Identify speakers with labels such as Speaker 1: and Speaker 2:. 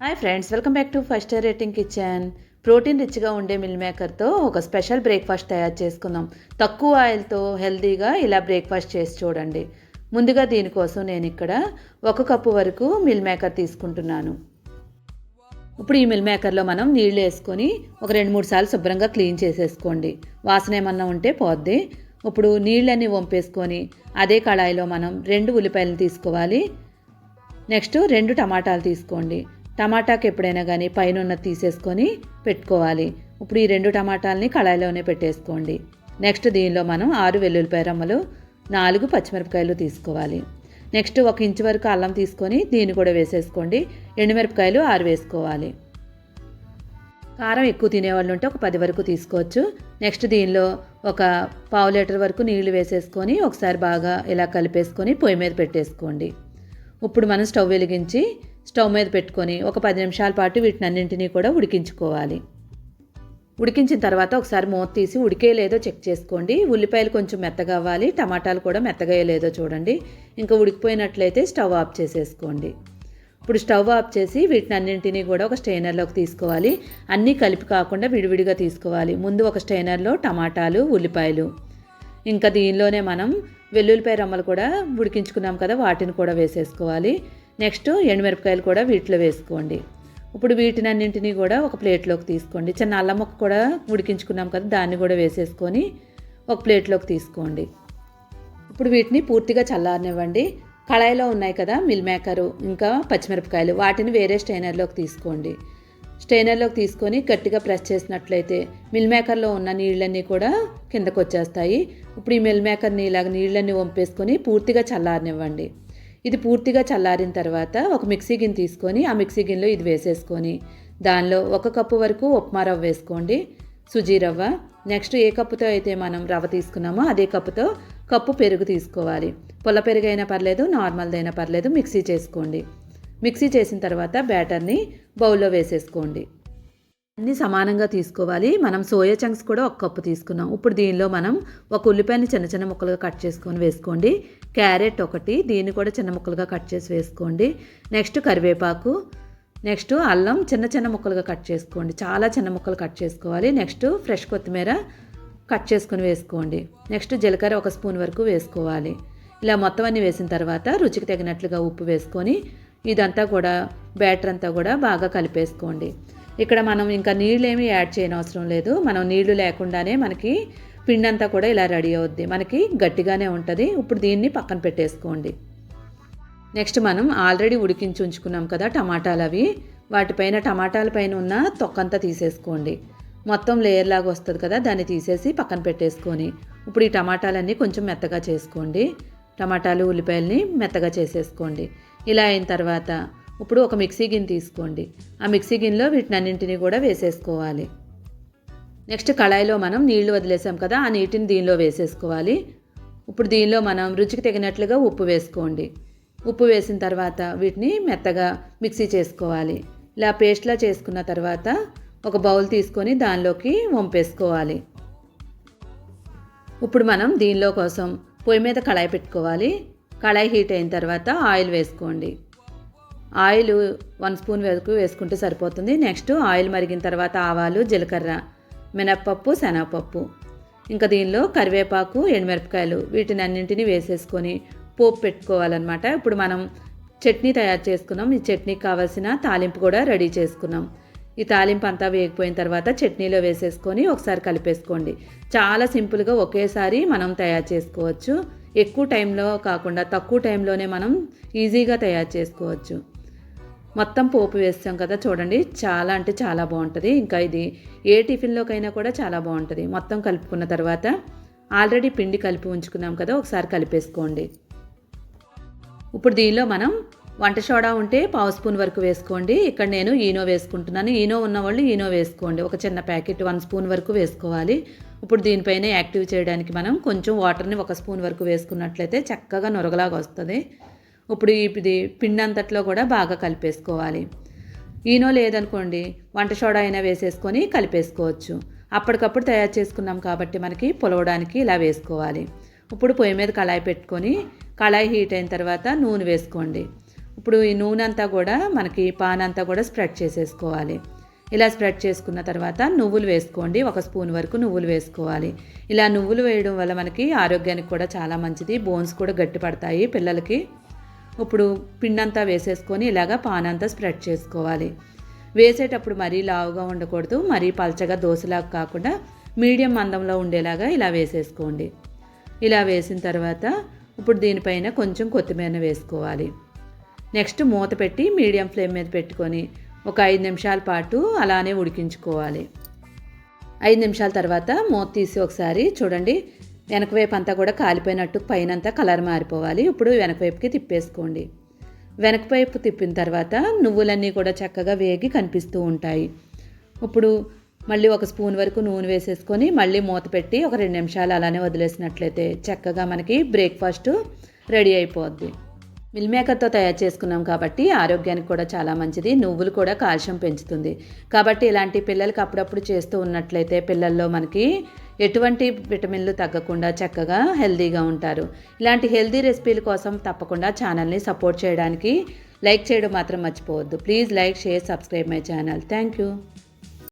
Speaker 1: Hi friends welcome back to first rating kitchen protein రిచ్గా ఉండే mill మేకర్తో ఒక special breakfast తయారు చేసుకుందాం. తక్కువ ఆయిల్తో హెల్తీగా ఇలా బ్రేక్ఫాస్ట్ చేసి చూడండి. ముందుగా దీనికోసం నేను ఇక్కడ ఒక కప్పు వరకు మిల్ మేకర్ తీసుకుంటున్నాను. ఇప్పుడు ఈ మిల్ మేకర్లో మనం నీళ్ళు వేసుకొని ఒక రెండు మూడు సార్లు శుభ్రంగా క్లీన్ చేసేసుకోండి. వాసన ఏమన్నా ఉంటే పోద్ది. ఇప్పుడు నీళ్ళన్నీ వంపేసుకొని అదే కళాయిలో మనం రెండు ఉల్లిపాయలను తీసుకోవాలి. నెక్స్ట్ రెండు టమాటాలు తీసుకోండి. టమాటాకి ఎప్పుడైనా కానీ పైన తీసేసుకొని పెట్టుకోవాలి. ఇప్పుడు ఈ రెండు టమాటాలని కళాయిలోనే పెట్టేసుకోండి. నెక్స్ట్ దీనిలో మనం ఆరు వెల్లుల్లిపాయ రమ్మలు నాలుగు పచ్చిమిరపకాయలు తీసుకోవాలి. నెక్స్ట్ ఒక ఇంచు వరకు అల్లం తీసుకొని దీన్ని కూడా వేసేసుకోండి. ఎండుమిరపకాయలు ఆరు వేసుకోవాలి. కారం ఎక్కువ తినేవాళ్ళు ఉంటే ఒక పది వరకు తీసుకోవచ్చు. నెక్స్ట్ దీనిలో ఒక పావు లీటర్ వరకు నీళ్ళు వేసేసుకొని ఒకసారి బాగా ఇలా కలిపేసుకొని పొయ్యి మీద పెట్టేసుకోండి. ఇప్పుడు మనం స్టవ్ వెలిగించి స్టవ్ మీద పెట్టుకొని ఒక పది నిమిషాల పాటు వీటిని అన్నింటినీ కూడా ఉడికించుకోవాలి. ఉడికించిన తర్వాత ఒకసారి మూత తీసి ఉడికే లేదో చెక్ చేసుకోండి. ఉల్లిపాయలు కొంచెం మెత్తగా అవ్వాలి. టమాటాలు కూడా మెత్తగా లేదో చూడండి. ఇంకా ఉడికిపోయినట్లయితే స్టవ్ ఆఫ్ చేసేసుకోండి. ఇప్పుడు స్టవ్ ఆఫ్ చేసి వీటిని అన్నింటినీ కూడా ఒక స్టైనర్లోకి తీసుకోవాలి. అన్నీ కలిపి కాకుండా విడివిడిగా తీసుకోవాలి. ముందు ఒక స్టైనర్లో టమాటాలు ఉల్లిపాయలు. ఇంకా దీనిలోనే మనం వెల్లుల్లిపాయ రమ్మలు కూడా ఉడికించుకున్నాం కదా వాటిని కూడా వేసేసుకోవాలి. నెక్స్ట్ ఎండుమిరపకాయలు కూడా వీటిలో వేసుకోండి. ఇప్పుడు వీటిని అన్నింటినీ కూడా ఒక ప్లేట్లోకి తీసుకోండి. చిన్న అల్లం ముక్క కూడా ఉడికించుకున్నాం కదా దాన్ని కూడా వేసేసుకొని ఒక ప్లేట్లోకి తీసుకోండి. ఇప్పుడు వీటిని పూర్తిగా చల్లారనివ్వండి. కళాయిలో ఉన్నాయి కదా మిల్ మేకరు ఇంకా పచ్చిమిరపకాయలు వాటిని వేరే స్టైనర్లోకి తీసుకోండి. స్టైనర్లోకి తీసుకొని గట్టిగా ప్రెస్ చేసినట్లయితే మిల్ మేకర్లో ఉన్న నీళ్ళన్నీ కూడా కిందకు వచ్చేస్తాయి ఇప్పుడు ఈ మిల్ మేకర్ని ఇలాగ నీళ్ళన్నీ వంపేసుకొని పూర్తిగా చల్లారనివ్వండి. ఇది పూర్తిగా చల్లారిన తర్వాత ఒక మిక్సీ గిన్నె తీసుకొని ఆ మిక్సీ గిన్నెలో ఇది వేసేసుకొని దానిలో ఒక కప్పు వరకు ఉప్మా రవ్వ వేసుకోండి. సుజీ రవ్వ. నెక్స్ట్ ఏ కప్పుతో అయితే మనం రవ్వ తీసుకున్నామో అదే కప్పుతో కప్పు పెరుగు తీసుకోవాలి. పొల పెరుగు అయినా పర్లేదు నార్మల్దైనా పర్లేదు మిక్సీ చేసుకోండి. మిక్సీ చేసిన తర్వాత బ్యాటర్ని బౌల్లో వేసేసుకోండి. అన్నీ సమానంగా తీసుకోవాలి. మనం సోయా చంక్స్ కూడా ఒక కప్పు తీసుకున్నాం. ఇప్పుడు దీనిలో మనం ఒక ఉల్లిపాయని చిన్న చిన్న ముక్కలుగా కట్ చేసుకొని వేసుకోండి. క్యారెట్ ఒకటి దీన్ని కూడా చిన్న ముక్కలుగా కట్ చేసి వేసుకోండి. నెక్స్ట్ కరివేపాకు నెక్స్ట్ అల్లం చిన్న చిన్న ముక్కలుగా కట్ చేసుకోండి. చాలా చిన్న ముక్కలు కట్ చేసుకోవాలి. నెక్స్ట్ ఫ్రెష్ కొత్తిమీర కట్ చేసుకొని వేసుకోండి. నెక్స్ట్ జీలకర్ర ఒక స్పూన్ వరకు వేసుకోవాలి. ఇలా మొత్తం అన్నీ వేసిన తర్వాత రుచికి తగినట్లుగా ఉప్పు వేసుకొని ఇదంతా కూడా బ్యాటర్ అంతా కూడా బాగా కలిపేసుకోండి. ఇక్కడ మనం ఇంకా నీళ్ళు ఏమీ యాడ్ చేయనవసరం లేదు. మనం నీళ్ళు లేకుండానే మనకి పిండి అంతా కూడా ఇలా రెడీ అవుద్ది. మనకి గట్టిగానే ఉంటుంది. ఇప్పుడు దీన్ని పక్కన పెట్టేసుకోండి. నెక్స్ట్ మనం ఆల్రెడీ ఉడికించి ఉంచుకున్నాం కదా టమాటాలు అవి. వాటిపైన టమాటాల పైన ఉన్న తొక్కంతా తీసేసుకోండి. మొత్తం లేయర్ లాగా వస్తుంది కదా దాన్ని తీసేసి పక్కన పెట్టేసుకొని. ఇప్పుడు ఈ టమాటాలన్నీ కొంచెం మెత్తగా చేసుకోండి. టమాటాలు ఉల్లిపాయలని మెత్తగా చేసేసుకోండి. ఇలా అయిన తర్వాత ఇప్పుడు ఒక మిక్సీ గిన్నె తీసుకోండి. ఆ మిక్సీ గిన్నెలో వీటిని అన్నింటినీ కూడా వేసేసుకోవాలి. నెక్స్ట్ కళాయిలో మనం నీళ్ళు వదిలేసాం కదా ఆ నీటిని దీనిలో వేసేసుకోవాలి. ఇప్పుడు దీనిలో మనం రుచికి తగినట్లుగా ఉప్పు వేసుకోండి. ఉప్పు వేసిన తర్వాత వీటిని మెత్తగా మిక్సీ చేసుకోవాలి. ఇలా పేస్ట్లా చేసుకున్న తర్వాత ఒక బౌల్ తీసుకొని దానిలోకి వంపేసుకోవాలి. ఇప్పుడు మనం దీనిలో కోసం పొయ్యి మీద కళాయి పెట్టుకోవాలి. కళాయి హీట్ అయిన తర్వాత ఆయిల్ వేసుకోండి. ఆయిల్ వన్ స్పూన్ వరకు వేసుకుంటే సరిపోతుంది. నెక్స్ట్ ఆయిల్ మరిగిన తర్వాత ఆవాలు జీలకర్ర మినప్పప్పు శనగపప్పు. ఇంకా దీనిలో కరివేపాకు ఎండుమిరపకాయలు వీటిని అన్నింటినీ వేసేసుకొని పోపు పెట్టుకోవాలన్నమాట. ఇప్పుడు మనం చట్నీ తయారు చేసుకున్నాం. ఈ చట్నీకి కావాల్సిన తాలింపు కూడా రెడీ చేసుకున్నాం. ఈ తాలింపు అంతా వేగిపోయిన తర్వాత చట్నీలో వేసేసుకొని ఒకసారి కలిపేసుకోండి. చాలా సింపుల్గా ఒకేసారి మనం తయారు చేసుకోవచ్చు. ఎక్కువ టైంలో కాకుండా తక్కువ టైంలోనే మనం ఈజీగా తయారు చేసుకోవచ్చు. మొత్తం పోపు వేస్తాం కదా చూడండి. చాలా అంటే చాలా బాగుంటుంది. ఇంకా ఇది ఏ టిఫిన్లోకైనా కూడా చాలా బాగుంటుంది. మొత్తం కలుపుకున్న తర్వాత ఆల్రెడీ పిండి కలిపి ఉంచుకున్నాం కదా ఒకసారి కలిపేసుకోండి. ఇప్పుడు దీనిలో మనం వంట సోడా ఉంటే పావు స్పూన్ వరకు వేసుకోండి. ఇక్కడ నేను ఈనో వేసుకుంటున్నాను. ఈనో ఉన్నవాళ్ళు ఈనో వేసుకోండి. ఒక చిన్న ప్యాకెట్ వన్ స్పూన్ వరకు వేసుకోవాలి. ఇప్పుడు దీనిపైన యాక్టివ్ చేయడానికి మనం కొంచెం వాటర్ని ఒక స్పూన్ వరకు వేసుకున్నట్లయితే చక్కగా నొరగలాగా వస్తుంది. ఇప్పుడు ఇది పిండి అంతట్లో కూడా బాగా కలిపేసుకోవాలి. ఈనో లేదనుకోండి వంట సోడా అయినా వేసేసుకొని కలిపేసుకోవచ్చు. అప్పటికప్పుడు తయారు చేసుకున్నాం కాబట్టి మనకి పొలవడానికి ఇలా వేసుకోవాలి. ఇప్పుడు పొయ్యి మీద కళాయి పెట్టుకొని కళాయి హీట్ అయిన తర్వాత నూనె వేసుకోండి. ఇప్పుడు ఈ నూనె అంతా కూడా మనకి పాన్ అంతా కూడా స్ప్రెడ్ చేసేసుకోవాలి. ఇలా స్ప్రెడ్ చేసుకున్న తర్వాత నువ్వులు వేసుకోండి. ఒక స్పూన్ వరకు నువ్వులు వేసుకోవాలి. ఇలా నువ్వులు వేయడం వల్ల మనకి ఆరోగ్యానికి కూడా చాలా మంచిది. బోన్స్ కూడా గట్టిపడతాయి పిల్లలకి. ఇప్పుడు పిండంతా వేసేసుకొని ఇలాగా పానంతా స్ప్రెడ్ చేసుకోవాలి. వేసేటప్పుడు మరీ లావుగా ఉండకూడదు మరీ పల్చగా దోశలాగా కాకుండా మీడియం మందంలో ఉండేలాగా ఇలా వేసేసుకోండి. ఇలా వేసిన తర్వాత ఇప్పుడు దీనిపైన కొంచెం కొత్తిమీర వేసుకోవాలి. నెక్స్ట్ మూత పెట్టి మీడియం ఫ్లేమ్ మీద పెట్టుకొని ఒక ఐదు నిమిషాల పాటు అలానే ఉడికించుకోవాలి. ఐదు నిమిషాల తర్వాత మూత తీసి ఒకసారి చూడండి వెనక వైపు అంతా కూడా కాలిపోయినట్టు పైనంతా కలర్ మారిపోవాలి. ఇప్పుడు వెనక వైపుకి తిప్పేసుకోండి. వెనక వైపు తిప్పిన తర్వాత నువ్వులన్నీ కూడా చక్కగా వేగి కనిపిస్తూ ఉంటాయి. ఇప్పుడు మళ్ళీ ఒక స్పూన్ వరకు నూనె వేసేసుకొని మళ్ళీ మూత పెట్టి ఒక రెండు నిమిషాలు అలానే వదిలేసినట్లయితే చక్కగా మనకి బ్రేక్ఫాస్ట్ రెడీ అయిపోద్ది. మిల్ మేకర్తో తయారు చేసుకున్నాం కాబట్టి ఆరోగ్యానికి కూడా చాలా మంచిది. నువ్వులు కూడా కాల్షియం పెంచుతుంది. కాబట్టి ఇలాంటి పిల్లలకి అప్పుడప్పుడు చేస్తూ ఉన్నట్లయితే పిల్లల్లో మనకి ఎటువంటి విటమిన్లు తగ్గకుండా చక్కగా హెల్తీగా ఉంటారు. ఇలాంటి హెల్తీ రెసిపీల కోసం తప్పకుండా ఛానల్ని సపోర్ట్ చేయడానికి లైక్ చేయడం మాత్రం మర్చిపోవద్దు. Please like share subscribe my channel. Thank you.